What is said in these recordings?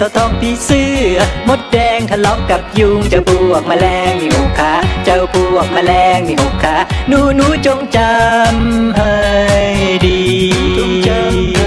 ตัวทองผีเสื้อ มดแดงทะเลาะกับยุงเจ้าพวกแมลงมีหกขาเจ้าพวกแมลงมีหกขาหนูหนูจงจำให้ดีจงจำ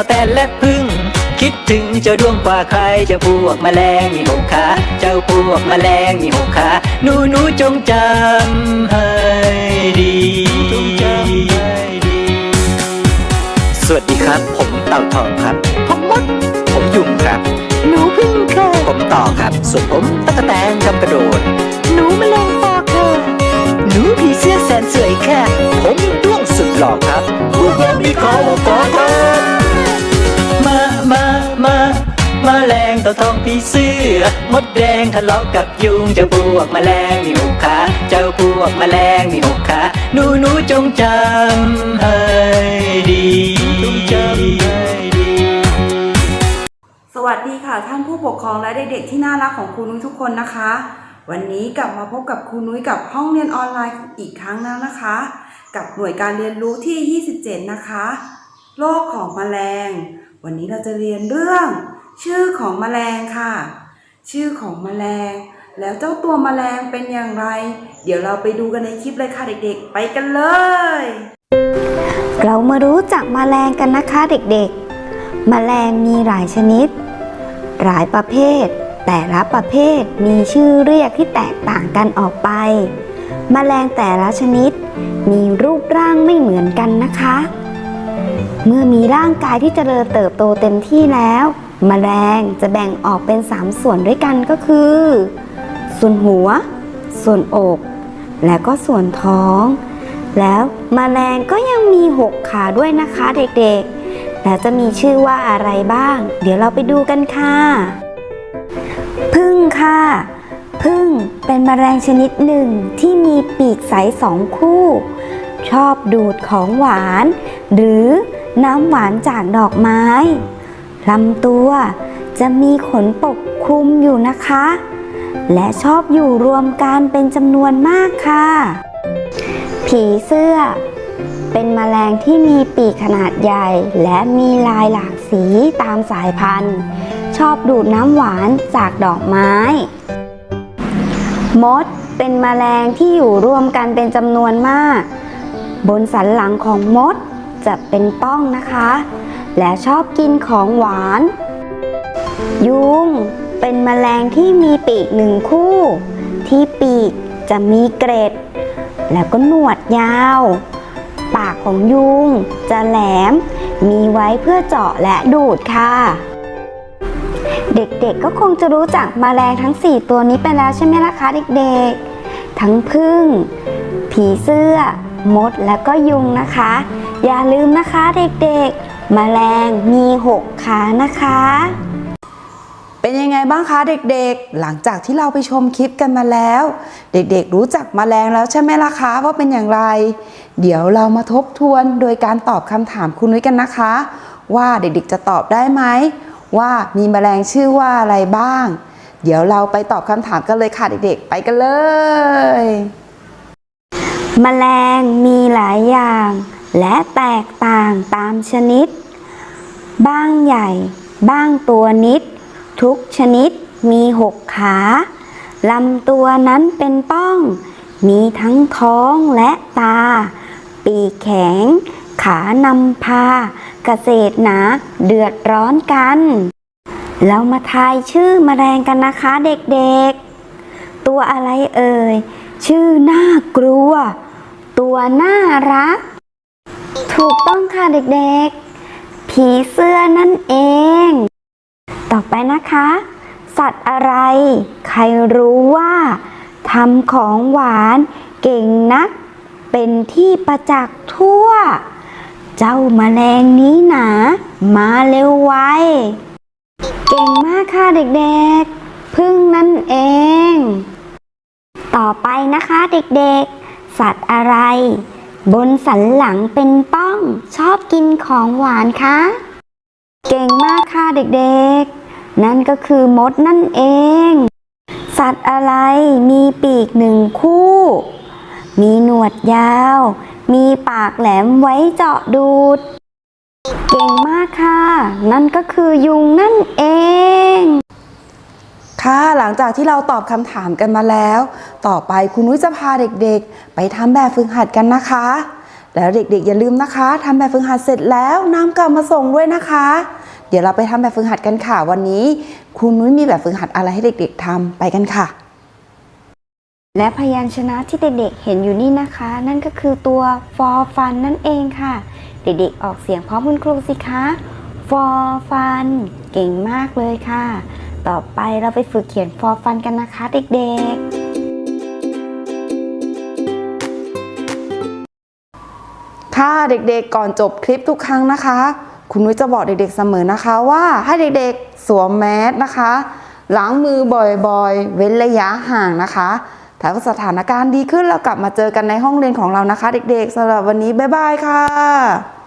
ต่อแต่และพึ่ง คิดถึงเจ้าดวงกว่าใครเจ้าพวกแมลงมีหกขาเจ้าพวกแมลงมีหกขาหนูหนูจงจำให้ดีจงจำให้ดีสวัสดีครับ ผมเต่าทองครับ ผมมด ผมยุงครับ หนูพึ่งค่ะ ผมต่อครับ ส่วนผมตะกแตนจำกระโดด หนูแมลงปอค่ะ หนูผีเสื้อแสนสวยค่ะ ผมด้วงสุดหล่อครับพวกเรามีเขาปอครับมามามา มาแรงตัวทองผีเสื้อ มดแดงทะเลาะกับยุงเจ้าพวกแมลงมีหกขาเจ้าพวกแมลงมีหกขาหนูหนูจงจำให้ดีจงจำให้ดีสวัสดีค่ะท่านผู้ปกครองและเด็กๆที่น่ารักของครูนุ้ยทุกคนนะคะ วันนี้กลับมาพบกับครูนุ้ยกับห้องเรียนออนไลน์อีกครั้งแล้วนะคะ กับหน่วยการเรียนรู้ที่ 27 นะคะ โลกของแมลง วันนี้เราจะเรียนเรื่อง ชื่อของแมลงค่ะ ชื่อของแมลง แล้วเจ้าตัวแมลงเป็นอย่างไร เดี๋ยวเราไปดูกันในคลิปเลยค่ะเด็กๆ ไปกันเลย เรามารู้จักแมลงกันนะคะเด็กๆ แมลงมีหลายชนิด หลายประเภท แต่ละประเภทมีชื่อเรียกที่แตกต่างกันออกไป แมลงแต่ละชนิด มีรูปร่างไม่เหมือนกันนะคะ เมื่อมีร่างกายที่เจริญเติบโตเต็มที่แล้ว แมลงจะแบ่งออกเป็น 3 ส่วนด้วยกันก็คือ ส่วนหัว ส่วนอก และก็ส่วนท้อง แล้วมแมลงก็ยังมี 6 ขาด้วยนะคะเด็กๆ แล้วจะมีชื่อว่าอะไรบ้าง เดี๋ยวเราไปดูกันค่ะ พึ่งค่ะพึ่งเป็นแมลงชนิดหนึ่งที่มีปีกใสสองคู่ ชอบดูดของหวาน หรือน้ำหวานจากดอกไม้ ลำตัวจะมีขนปกคลุมอยู่นะคะ และชอบอยู่รวมกันเป็นจำนวนมากค่ะ ผีเสื้อ เป็นแมลงที่มีปีกขนาดใหญ่ และมีลายหลากสีตามสายพันธุ์ ชอบดูดน้ำหวานจากดอกไม้ มดเป็นแมลงที่อยู่รวมกันเป็นจำนวนมาก บนสันหลังของมดจะเป็นป้องนะคะ และชอบกินของหวาน ยุงเป็นแมลงที่มีปีกหนึ่งคู่ ที่ปีกจะมีเกร็ด แล้วก็หนวดยาว ปากของยุงจะแหลม มีไว้เพื่อเจาะและดูดค่ะ เด็กๆก็คงจะรู้จักแมลงทั้ง 4 ตัวนี้ไปแล้วใช่ไหมล่ะคะเด็กๆ ทั้งพึ่ง ผีเสื้อ มด และก็ยุงนะคะ อย่าลืมนะคะเด็กๆ แมลงมี 6 ขานะคะ เป็นยังไงบ้างคะเด็กๆ หลังจากที่เราไปชมคลิปกันมาแล้ว เด็กๆรู้จักแมลงแล้วใช่ไหมล่ะคะว่าเป็นอย่างไร เดี๋ยวเรามาทบทวนโดยการตอบคำถามคุณนุ้ยกันนะคะ ว่าเด็กๆจะตอบได้ไหมว่ามีแมลงชื่อว่าอะไรบ้าง เดี๋ยวเราไปตอบคำถามกันเลยค่ะเด็กๆ ไปกันเลยแมลงมีหลายอย่าง และแตกต่างตามชนิด บ้างใหญ่ บ้างตัวนิด ทุกชนิดมีหกขาลำตัวนั้นเป็นป้อง มีทั้งท้องและตา ปีกแข็ง ขานำพา เกษตรหนาเดือดร้อนกัน เรามาทายชื่อแมลงกันนะคะเด็กๆ ตัวอะไรเอ่ย ชื่อน่ากลัว ตัวน่ารัก ถูกต้องค่ะเด็กๆ ผีเสื้อนั่นเอง ต่อไปนะคะ สัตว์อะไร ใครรู้ว่าทำของหวานเก่งนัก เป็นที่ประจักษ์ทั่ว เจ้าแมลงนี้หนามาเร็วไว เก่งมากค่ะเด็กๆ พึ่งนั่นเอง ต่อไปนะคะเด็กๆ สัตว์อะไร บนสันหลังเป็นป้อง ชอบกินของหวานคะ เก่งมากค่ะเด็กๆ นั่นก็คือมดนั่นเอง สัตว์อะไรมีปีกหนึ่งคู่ มีหนวดยาว มีปากแหลมไว้เจาะดูด เก่งมากค่ะ นั่นก็คือยุงนั่นเอง ลังจากที่เราตอบคำถามกันมาแล้ว ต่อไปคุณนุ้ยจะพาเด็กๆ ไปทำแบบฝึกหัดกันนะคะ แล้วเด็กๆ อย่าลืมนะคะทำแบบฝึกหัดเสร็จแล้วนำกลับมาส่งด้วยนะคะ เดี๋ยวเราไปทำแบบฝึกหัดกันค่ะ วันนี้คุณนุ้ยมีแบบฝึกหัดอะไรให้เด็ก ๆทำไปกันค่ะ และพยัญชนะที่เด็กๆเห็นอยู่นี่นะคะ นั่นก็คือตัว for fun นั่นเองค่ะ เด็กๆออกเสียงพร้อมคุณครูสิคะ for fun เก่งมากเลยค่ะ ต่อไปเราไปฝึกเขียน for fun กันนะคะเด็กๆ ค่ะเด็กๆก่อนจบคลิปทุกครั้งนะคะ คุณนุ้ยจะบอกเด็กๆเสมอนะคะว่าให้เด็กๆสวมแมสนะคะล้างมือบ่อยๆ เว้นระยะห่างนะคะถ้าสถานการณ์ดีขึ้นเรากลับมาเจอกันในห้องเรียนของเรานะคะ เด็กๆสำหรับวันนี้บ๊ายบายค่ะ